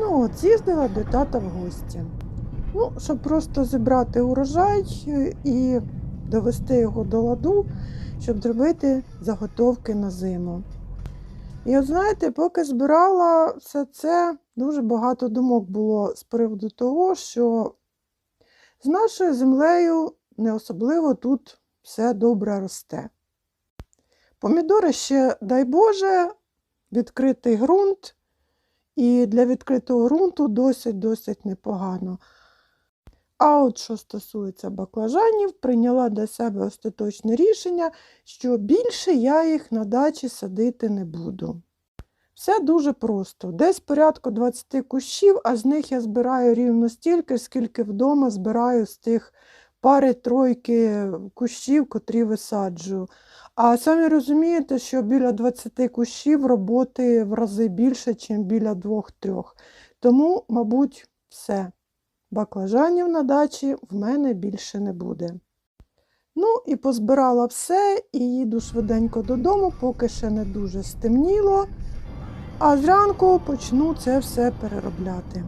Ну, от з'їздила до тата в гості. Ну, щоб просто зібрати урожай е, і довести його до ладу, щоб зробити заготовки на зиму. І от знаєте, поки збирала все це, дуже багато думок було з приводу того, що з нашою землею не особливо тут все добре росте. Помідори ще, дай Боже, відкритий ґрунт, і для відкритого ґрунту досить-досить непогано. А от що стосується баклажанів, прийняла для себе остаточне рішення, що більше я їх на дачі садити не буду. Все дуже просто. Десь порядку 20 кущів, а з них я збираю рівно стільки, скільки вдома збираю з тих пари-тройки кущів, котрі висаджую. А самі розумієте, що біля 20 кущів роботи в рази більше, ніж біля 2-3. Тому, мабуть, все. Баклажанів на дачі в мене більше не буде. Ну і позбирала все і їду швиденько додому, поки ще не дуже стемніло. А зранку почну це все переробляти.